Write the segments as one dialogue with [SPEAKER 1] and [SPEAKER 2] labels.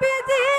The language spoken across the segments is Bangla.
[SPEAKER 1] happy.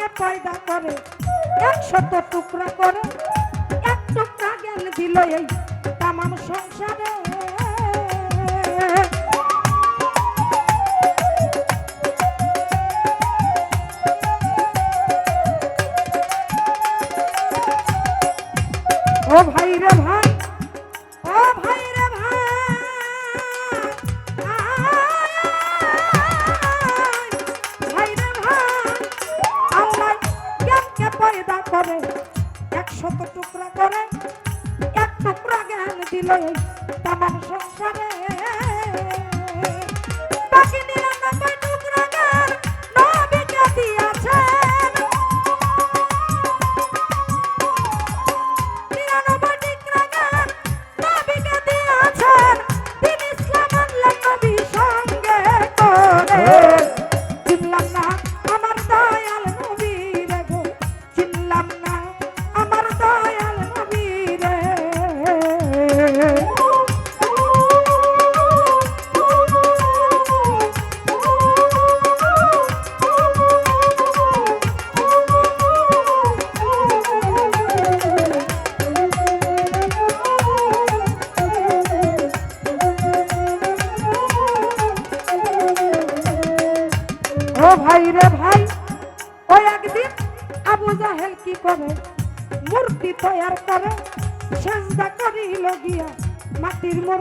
[SPEAKER 1] আমাকে পয়দা করে। একশত টুকরা করে এক টুকরা জ্ঞান দিল এই তামাম সংসারে। মারিল গিয়া মাটির মোর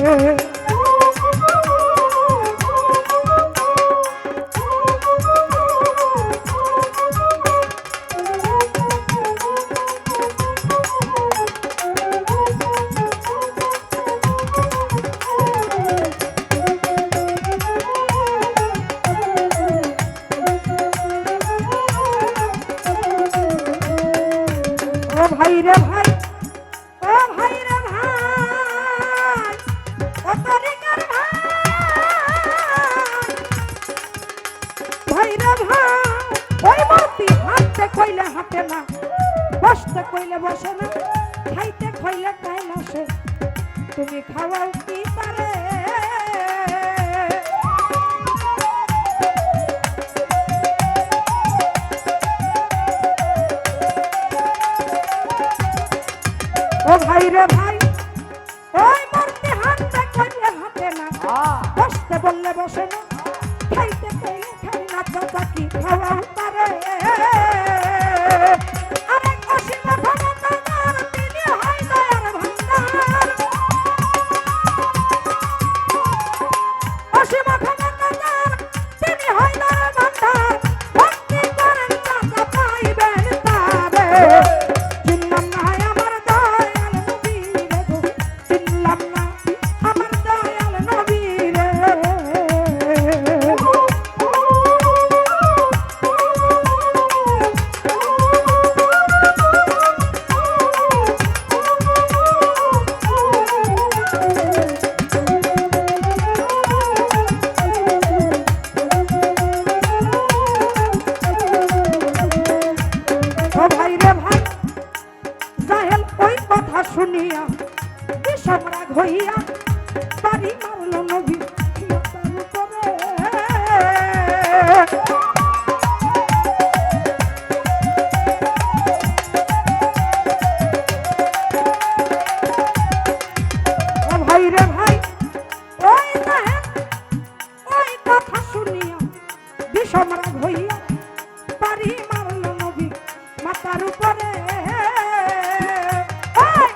[SPEAKER 1] Yeah. বসতে কইলে বসে না খাইতে খইলে খাই না সে তুমি খাওয়াও কি পারে? ও ভাই রে ভাই ওই মরতে হাতে কইলে হাতে না। বসতে বললে বসে না খাইতে কইলে খাই না তো কি খাওয়াও পারে? বিষমরাগ হইয়া বাড়ি মারল নবী মাতার উপরে। ওই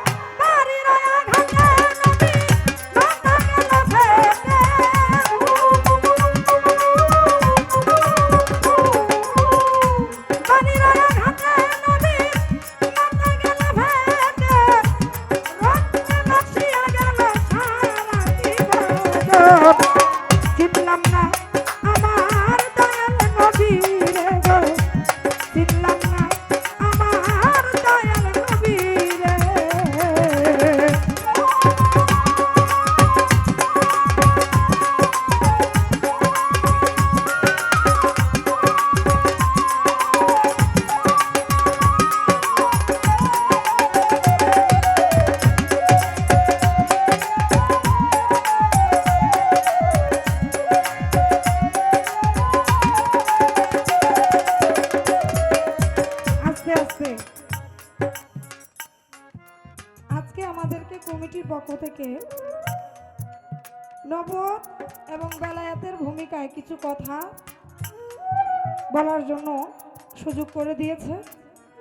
[SPEAKER 1] সুযোগ করে দিয়েছে।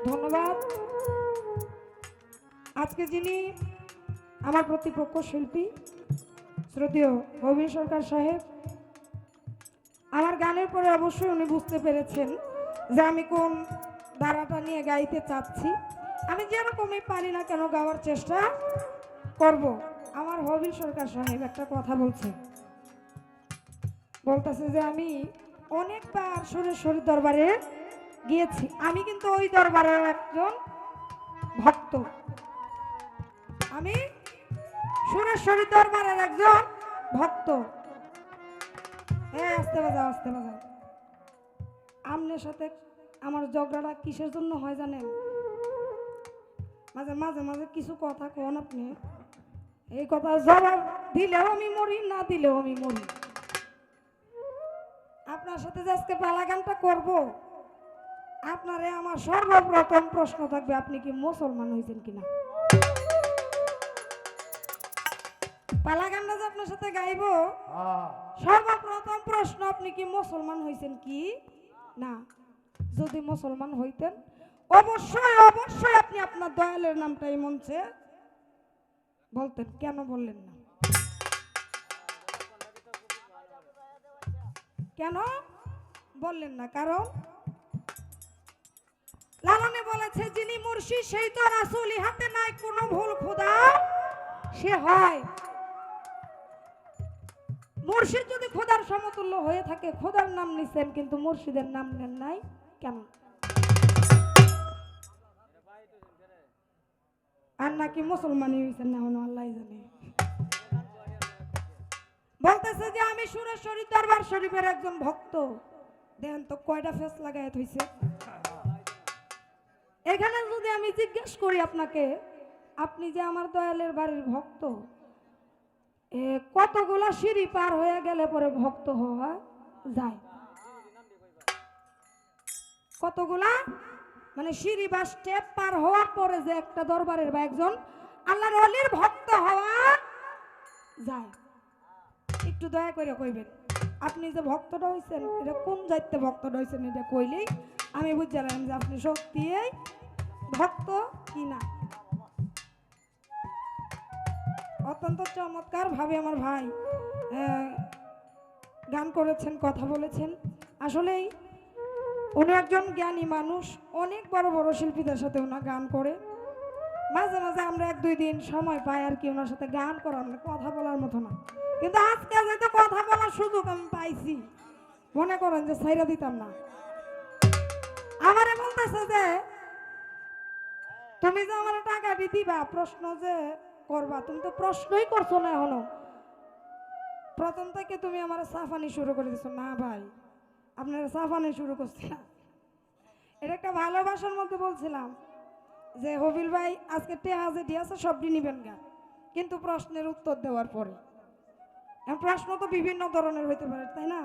[SPEAKER 1] ধন্যবাদ। আজকে যিনি আমার প্রতিপক্ষ শিল্পী, শ্রদ্ধেয় রবীন সরকার সাহেব, আমার গানের পরে অবশ্যই উনি বুঝতে পেরেছেন যে আমি কোন ধারাটা নিয়ে গাইতে চাচ্ছি। আমি যেরকমই পারি না কেন গাওয়ার চেষ্টা করব। আমার হবিল সরকার সাহেব একটা কথা বলছে। বলতেছে যে আমি অনেকবার সুরেশ্বরী দরবারে গিয়েছি। আমি কিন্তু ওই দরবারের একজন ভক্ত। আমি সুরেশ্বরী দরবারের একজন ভক্ত। হ্যাঁ আসতে বাজাও আসতে বাজাও। আমনের সাথে আমার ঝগড়াটা কিসের জন্য হয় জানেন? মাঝে মাঝে মাঝে কিছু কথা কন আপনি। এই কথা জবাব দিলেও আমি মরি, না দিলেও আমি মরি। আপনার সাথে যে আজকে পালা গানটা করব আপনারে আমার সর্বপ্রথম প্রশ্ন থাকবে আপনি কি মুসলমান হয়েছেন কিনা? পালা গানটা যে আপনার সাথে গাইবো
[SPEAKER 2] হ্যাঁ।
[SPEAKER 1] সর্বপ্রথম প্রশ্ন আপনি কি মুসলমান হয়েছেন কি? না। যদি মুসলমান হইতেন অবশ্যই অবশ্যই আপনি আপনার দয়ালের নামটা এই মঞ্চে বলতেন। কেন বললেন না? কেন? বললেন না কারণ বলেছে, যিনি মুর্শিদ সেই তো রাসুল, ইহাতে নাই কোনো ভুল খোদা সে হয়। মুর্শিদ যদি খোদার সমতুল্য হয়ে থাকে খোদার নাম নিছেন, কিন্তু মুর্শিদের নাম নেন নাই, কেন? আর নাকি মুসলমানই হয়েছেন না হন আল্লাহ জানে। বলতেছে যে, আমি সুরেশ্বরী দরবার শরীফের একজন ভক্ত। দেখেন তো কয়টা ফেস লাগায় হইছে এখানে যদি আমি জিজ্ঞেস করি আপনাকে, আপনি যে আমার দয়ালের বাড়ির ভক্ত কতগুলা সিঁড়ি পার হয়ে গেলে পরে ভক্ত হওয়া যায়? কতগুলা? মানে সিঁড়ি বা স্টেপ পার হওয়ার পরে যে একটা দরবারের বা একজন আল্লাহর অলির ভক্ত হওয়া যায়। একটু দয়া করে কইবেন, আপনি যে ভক্তটা হয়েছেন এটা কোন যাইতে ভক্তটা হয়েছেন এটা কইলেই আমি বুঝলাম যে আপনি সত্যি ভক্ত কি না অত্যন্ত চমৎকার ভাবে আমার ভাই গান করেছেন কথা বলেছেন। আসলেই উনি একজন জ্ঞানী মানুষ অনেক বড় বড় শিল্পীদের সাথে ওনার গান করে। মাঝে মাঝে আমরা এক দুই দিন সময় পাই আর কি ওনার সাথে গান করার না, কথা বলার মতো না। কিন্তু আজকে যেহেতু কথা বলার সুযোগ আমি পাইছি মনে করেন যে ছাইরা দিতাম না। আমারে বলতেছে যে তুমি যে আমার টাকাটি দিবা, প্রশ্ন যে করবা, তুমি তো প্রশ্নই করছ না এখনও। প্রথম থেকে তুমি আমার সাফানি শুরু করে দিছো। না ভাই, আপনারা সাফানি শুরু করছি না। এটা একটা ভালোবাসার মধ্যে বলছিলাম যে, হবিল ভাই, আজকে টেহা যেটি আছে, সবটি নিবেন গা। কিন্তু প্রশ্নের উত্তর দেওয়ার পরে। প্রশ্ন তো বিভিন্ন ধরনের হইতে পারে, তাই না?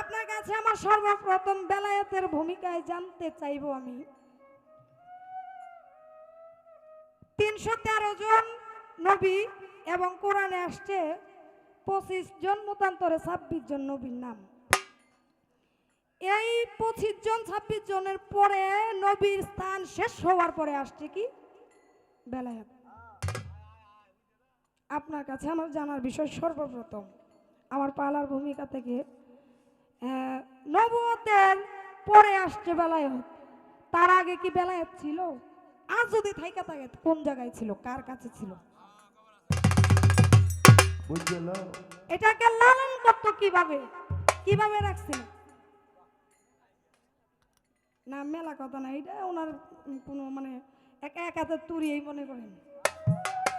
[SPEAKER 1] আপনার কাছে আমার সর্বপ্রথম বেলায়েতের ভূমিকায় জানতে চাইব আমি। তিনশো তেরো জন নবী এবং কোরআনে আসছে পঁচিশ জন মতান্তরে ছাব্বিশ জন নবীর নাম। এই পঁচিশ জন, ছাব্বিশ জনের পরে নবীর স্থান শেষ হওয়ার পরে আসছে কি? বেলায়েত। আপনার কাছে আমার জানার বিষয় সর্বপ্রথম। আমার পালার ভূমিকা থেকে আহ, নবুয়তের পরে আসছে বেলায়েত। তার আগে কি বেলায়েত ছিল? আর যদি থাইকা থাকে কোন জায়গায় ছিল? কার কাছে ছিল? এটাকে লালন করতো কীভাবে? কীভাবে রাখছিল? না মেলা কথা না এটা ওনার কোনো মানে একা একাতে তুরিয়েই মনে করেন।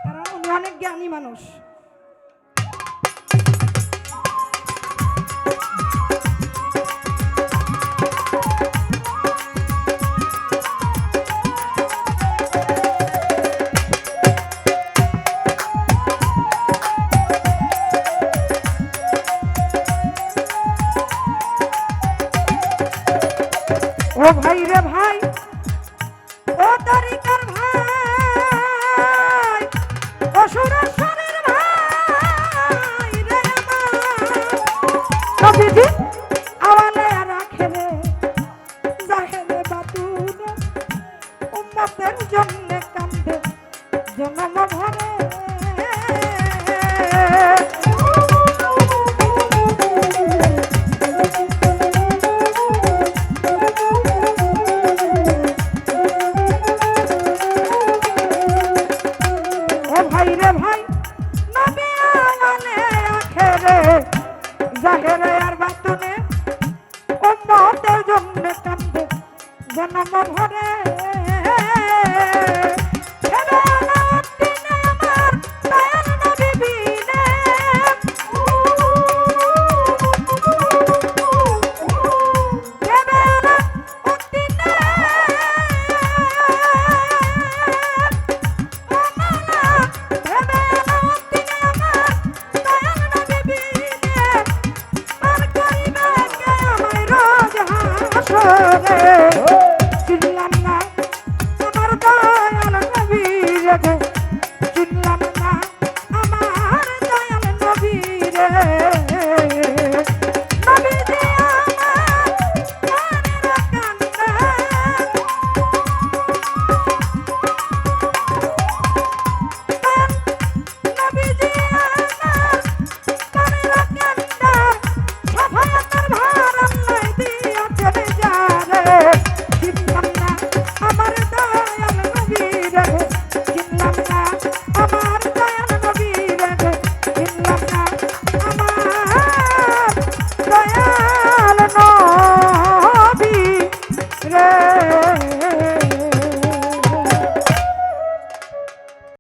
[SPEAKER 1] কারণ উনি অনেক জ্ঞানী মানুষ। মতের জন্য কান্দে জনম ভরে রে